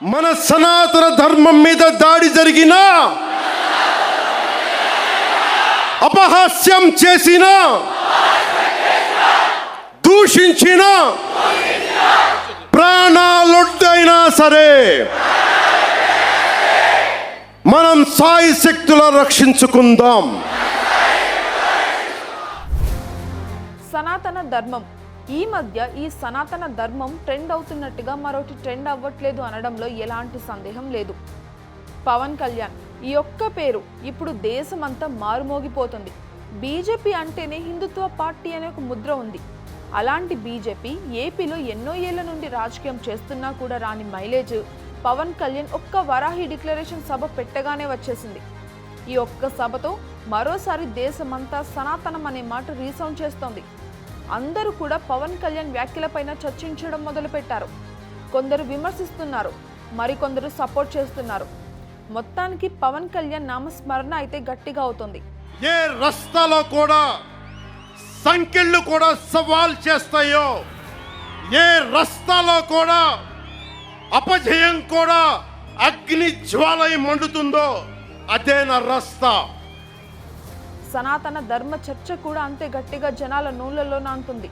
మన సనాతన ధర్మం మీద దాడి జరిగినా అపహాస్యం చేసిన దూషించిన ప్రాణాలొడ్డైనా సరే మనం సాయి శక్తుల రక్షించుకుందాం. సనాతన ధర్మం ఈ మధ్య ఈ సనాతన ధర్మం ట్రెండ్ అవుతున్నట్టుగా మరొకటి ట్రెండ్ అవ్వట్లేదు అనడంలో ఎలాంటి సందేహం లేదు. పవన్ కళ్యాణ్ ఈ ఒక్క పేరు ఇప్పుడు దేశమంతా మారుమోగిపోతుంది. బీజేపీ అంటేనే హిందుత్వ పార్టీ అనే ఒక ముద్ర ఉంది. అలాంటి బీజేపీ ఏపీలో ఎన్నో ఏళ్ళ నుండి రాజకీయం చేస్తున్నా కూడా రాని మైలేజ్ పవన్ కళ్యాణ్ ఒక్క వరాహి డిక్లరేషన్ సభ పెట్టగానే వచ్చేసింది. ఈ ఒక్క సభతో మరోసారి దేశమంతా సనాతనం అనే మాట రీసౌండ్ చేస్తోంది. అందరూ కూడా పవన్ కళ్యాణ్ వ్యాఖ్యలపైన చర్చించడం మొదలుపెట్టారు. కొందరు విమర్శిస్తున్నారు మరికొందరు సపోర్ట్ చేస్తున్నారు. మొత్తానికి పవన్ కళ్యాణ్ నామస్మరణ అయితే గట్టిగా అవుతుంది. ఏ రస్తాలో కూడా సంఖ్యలు కూడా సవాల్ చేస్తాయో ఏ రస్తాలో కూడా అపజయం కూడా అగ్ని జ్వాలయం మండుతుందో అదే నా రస్తా. సనాతన ధర్మ చర్చ కూడా అంతే గట్టిగా జనాల నూళ్ళలో నాంతుంది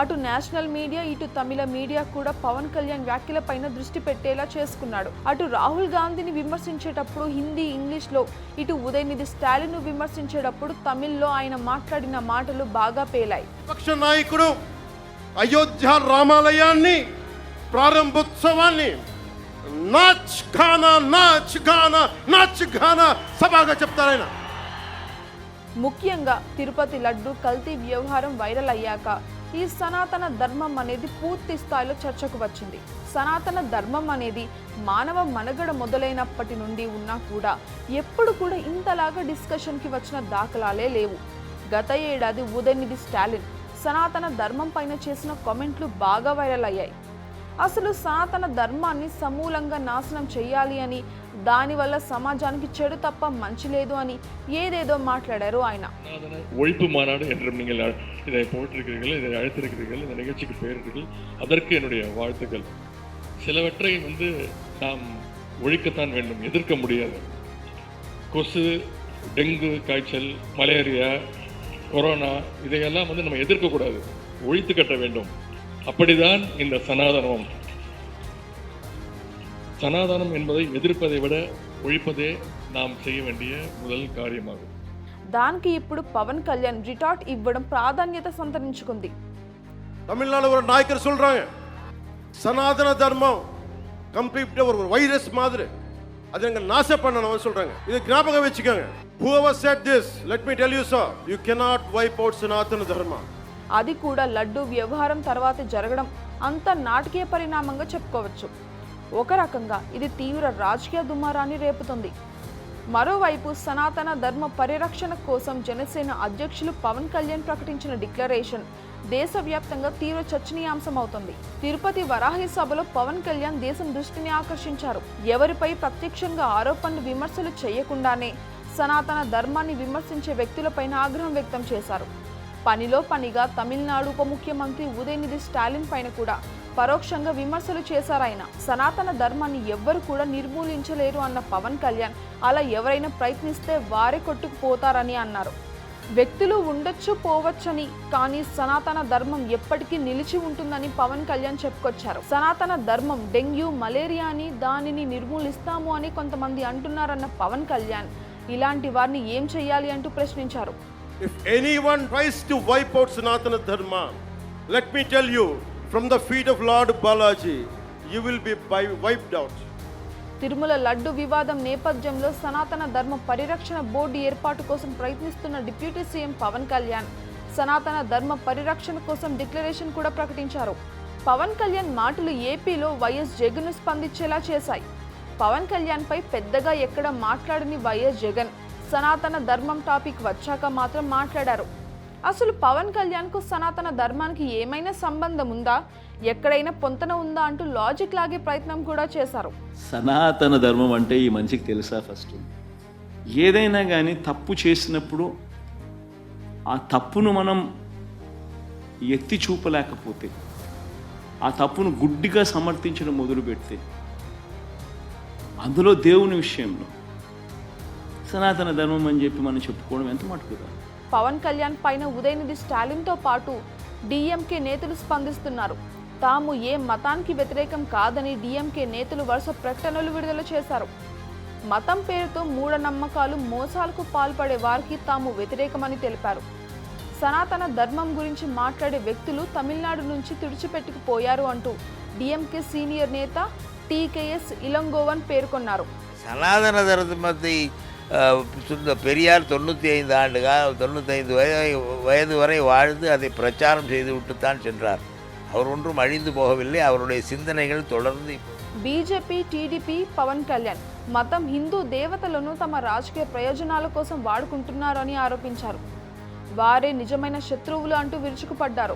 అటు నేషనల్ మీడియా ఇటు తమిళ మీడియా కూడా పవన్ కళ్యాణ్ వ్యాఖ్యలపైన దృష్టి పెట్టేలా చేసుకున్నాడు. అటు రాహుల్ గాంధీని విమర్శించేటప్పుడు హిందీ ఇంగ్లీష్లో ఇటు ఉదయనిధి స్టాలిన్ను విమర్శించేటప్పుడు తమిళ్ళో ఆయన మాట్లాడిన మాటలు బాగా పేలాయి. పక్ష నాయకుడు అయోధ్య రామాలయాన్ని ప్రారంభోత్సవాన్ని నాచ్ ఖానా నాచ్ ఖానా నాచ్ ఖానా సభగా చెప్తారాయన ముఖ్యంగా తిరుపతి లడ్డు కల్తీ వ్యవహారం వైరల్ అయ్యాక ఈ సనాతన ధర్మం అనేది పూర్తి స్థాయిలో చర్చకు వచ్చింది. సనాతన ధర్మం అనేది మానవ మనుగడ మొదలైనప్పటి నుండి ఉన్నా కూడా ఎప్పుడు కూడా ఇంతలాగా డిస్కషన్కి వచ్చిన దాఖలాలే లేవు. గత ఏడాది ఉదయనిధి స్టాలిన్ సనాతన ధర్మం పైన చేసిన కామెంట్లు బాగా వైరల్ అయ్యాయి. అసలు సాతన ధర్మాన్ని సమూలంగా నాశనం చేయాలి అని దానివల్ల సమాజానికి చెడు తప్ప మంచి లేదు అని ఏదేదో మాట్లాడారు ఆయన. ஒழிப்பு மாநாடு என்று நீங்கள் இதை போட்டிருக்கிறீர்கள் இதை அழைத்திருக்கிறீர்கள் இந்த நிகழ்ச்சிக்கு பெயரிட்டீர்கள் அதற்கு என்னுடைய வாழ்த்துக்கள். சிலவற்றை வந்து நாம் ஒழிக்கத்தான் வேண்டும் எதிர்க்க முடியாது. கொசு டெங்கு காய்ச்சல் மலேரியா கொரோனா இதையெல்லாம் வந்து நம்ம எதிர்க்கக்கூடாது. ஒழித்து கட்ட வேண்டும். அப்படிதான் இந்த சனாதனம் சனாதனம் என்பதை எதிர்ப்பதை விட ஒழிப்பதே நாம் செய்ய வேண்டிய முதல் காரியமாகும் దానికి ఇప్పుడు పవన్ కళ్యాణ్ రిటార్ట్ ఇవ్వడం ప్రాధాన్యత సంతరించుకుంది தமிழ்நாடு ஒரு நாயக்கர் சொல்றாங்க சனாதன தர்மம் கம்ப்ளீட் ஒரு வைரஸ் மாதிரி அதை எங்க நாச பண்ணணும் சொல்றாங்க இது ஞாபகம் வச்சுக்கோங்க whoever said this let me tell you sir you cannot wipe out sanatana dharma అది కూడా లడ్డు వ్యవహారం తర్వాత జరగడం అంత నాటకీయ పరిణామంగా చెప్పుకోవచ్చు. ఒక రకంగా ఇది తీవ్ర రాజకీయ దుమారాన్ని రేపుతుంది. మరోవైపు సనాతన ధర్మ పరిరక్షణ కోసం జనసేన అధ్యక్షులు పవన్ కళ్యాణ్ ప్రకటించిన డిక్లరేషన్ దేశవ్యాప్తంగా తీవ్ర చర్చనీయాంశం అవుతుంది తిరుపతి వరాహి సభలో పవన్ కళ్యాణ్ దేశం దృష్టిని ఆకర్షించారు. ఎవరిపై ప్రత్యక్షంగా ఆరోపణలు విమర్శలు చేయకుండానే సనాతన ధర్మాన్ని విమర్శించే వ్యక్తులపైన ఆగ్రహం వ్యక్తం చేశారు. పనిలో పనిగా తమిళనాడు ఉప ముఖ్యమంత్రి ఉదయనిధి స్టాలిన్ పైన కూడా పరోక్షంగా విమర్శలు చేశారాయన సనాతన ధర్మాన్ని ఎవ్వరు కూడా నిర్మూలించలేరు అన్న పవన్ కళ్యాణ్. అలా ఎవరైనా ప్రయత్నిస్తే వారే కొట్టుకుపోతారని అన్నారు. వ్యక్తులు ఉండొచ్చు పోవచ్చని కానీ సనాతన ధర్మం ఎప్పటికీ నిలిచి ఉంటుందని పవన్ కళ్యాణ్ చెప్పుకొచ్చారు. సనాతన ధర్మం డెంగ్యూ మలేరియా అని దానిని నిర్మూలిస్తాము అని కొంతమంది అంటున్నారన్న పవన్ కళ్యాణ్. ఇలాంటి వారిని ఏం చెయ్యాలి అంటూ ప్రశ్నించారు. If anyone tries to wipe out sanatana dharma let me tell you from the feet of lord balaji you will be by wiped out. Tirumala laddu వివాదం నేపథ్యంలో సనాతన ధర్మ పరిరక్షణ బోర్డు ఏర్పాటు కోసం ప్రయత్నిస్తున్న డిప్యూటీ సీఎం పవన్ కళ్యాణ్. సనాతన ధర్మ పరిరక్షణ కోసం డిక్లరేషన్ కూడా ప్రకటించారు. పవన్ కళ్యాణ్ మాటలు ఏపీలో వైఎస్ జగన్ను స్పందించేలా చేశాయి. పవన్ కళ్యాణ్పై పెద్దగా ఎక్కడ మాట్లాడని వైఎస్ జగన్. సనాతన ధర్మం టాపిక్ వచ్చాక మాత్రం మాట్లాడారు. అసలు పవన్ కళ్యాణ్కు సనాతన ధర్మానికి ఏమైనా సంబంధం ఉందా? ఎక్కడైనా పొంతన ఉందా అంటూ లాజిక్ లాగే ప్రయత్నం కూడా చేశారు. సనాతన ధర్మం అంటే ఈ మనిషికి తెలుసా ఫస్ట్? ఏదైనా కానీ తప్పు చేసినప్పుడు ఆ తప్పును మనం ఎత్తి చూపలేకపోతే ఆ తప్పును గుడ్డిగా సమర్థించడం మొదలు పెడితే అందులో దేవుని విషయంలో సనాతన ధర్మం అని చెప్పి మనం చెప్పుకోవడం ఎంత మటుకు పవన్ కళ్యాణ్ పైన ఉదయనిధి స్టాలిన్తో పాటు డిఎంకే నేతలు స్పందిస్తున్నారు. తాము ఏ మతానికి వ్యతిరేకం కాదని డిఎంకే నేతలు వరుస ప్రకటనలు విడుదల చేశారు. మతం పేరుతో మూఢనమ్మకాలు మోసాలకు పాల్పడే వారికి తాము వ్యతిరేకమని తెలిపారు. సనాతన ధర్మం గురించి మాట్లాడే వ్యక్తులు తమిళనాడు నుంచి తుడిచిపెట్టుకుపోయారు అంటూ డిఎంకే సీనియర్ నేత టీకేఎస్ ఇలంగోవన్ పేర్కొన్నారు. సనాతన ధర్మపై பெரியார் தொண்ணூற்றி ஐந்து ஆண்டுகா தொண்ணூத்தைந்து வயது வயது வரை வாழ்ந்து அதை பிரச்சாரம் செய்துவிட்டுத்தான் சென்றார் அவர் ஒன்றும் அழிந்து போகவில்லை அவருடைய சிந்தனைகள் தொடர்ந்து బీజేపీ టీడీపీ పవన్ కళ్యాణ్ మతం హిందూ దేవతలను తమ రాజకీయ ప్రయోజనాల కోసం వాడుకుంటున్నారని ఆరోపించారు వారే నిజమైన శత్రువులు అంటూ విరుచుకుపడ్డారు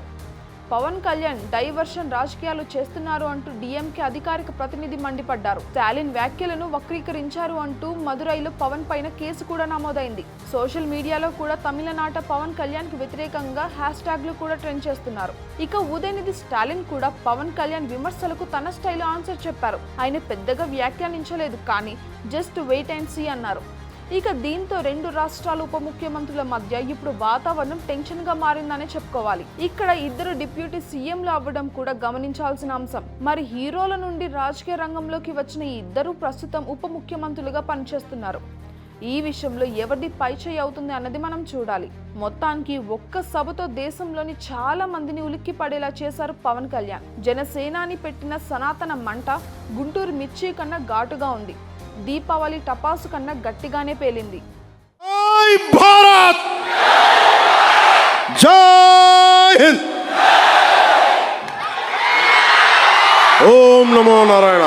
పవన్ కళ్యాణ్ డైవర్షన్ రాజకీయాలు చేస్తున్నారు అంటూ డిఎంకే అధికారిక ప్రతినిధి మండిపడ్డారు. స్టాలిన్ వ్యాఖ్యలను వక్రీకరించారు అంటూ మదురైలో పవన్ పైన కేసు కూడా నమోదైంది. సోషల్ మీడియాలో కూడా తమిళనాట పవన్ కళ్యాణ్కి వ్యతిరేకంగా హ్యాష్ ట్యాగ్లు కూడా ట్రెండ్ చేస్తున్నారు. ఇక ఉదయనిధి స్టాలిన్ కూడా పవన్ కళ్యాణ్ విమర్శలకు తన స్టైల్ ఆన్సర్ చెప్పారు. ఆయన పెద్దగా వ్యాఖ్యానించలేదు కానీ జస్ట్ వెయిట్ అండ్ సీ అన్నారు. ఇక దీంతో రెండు రాష్ట్రాల ఉప ముఖ్యమంత్రుల మధ్య ఇప్పుడు వాతావరణం టెన్షన్గా మారిందనే చెప్పుకోవాలి. ఇక్కడ ఇద్దరు డిప్యూటీ సీఎంలు అవ్వడం కూడా గమనించాల్సిన అంశం. మరి హీరోల నుండి రాజకీయ రంగంలోకి వచ్చిన ఈ ఇద్దరు ప్రస్తుతం ఉప ముఖ్యమంత్రులుగా పనిచేస్తున్నారు. ఈ విషయంలో ఎవరిది పైచేయి అవుతుంది అన్నది మనం చూడాలి. మొత్తానికి ఒక్క సభతో దేశంలోని చాలా మందిని ఉలిక్కి పడేలా చేశారు పవన్ కళ్యాణ్. జనసేనాని పెట్టిన సనాతన మంట గుంటూరు మిర్చి కన్నా ఘాటుగా ఉంది. దీపావళి టపాసు కన్నా గట్టిగానే పేలింది. భారత్! జై హింద్! ఓం నమో నారాయణ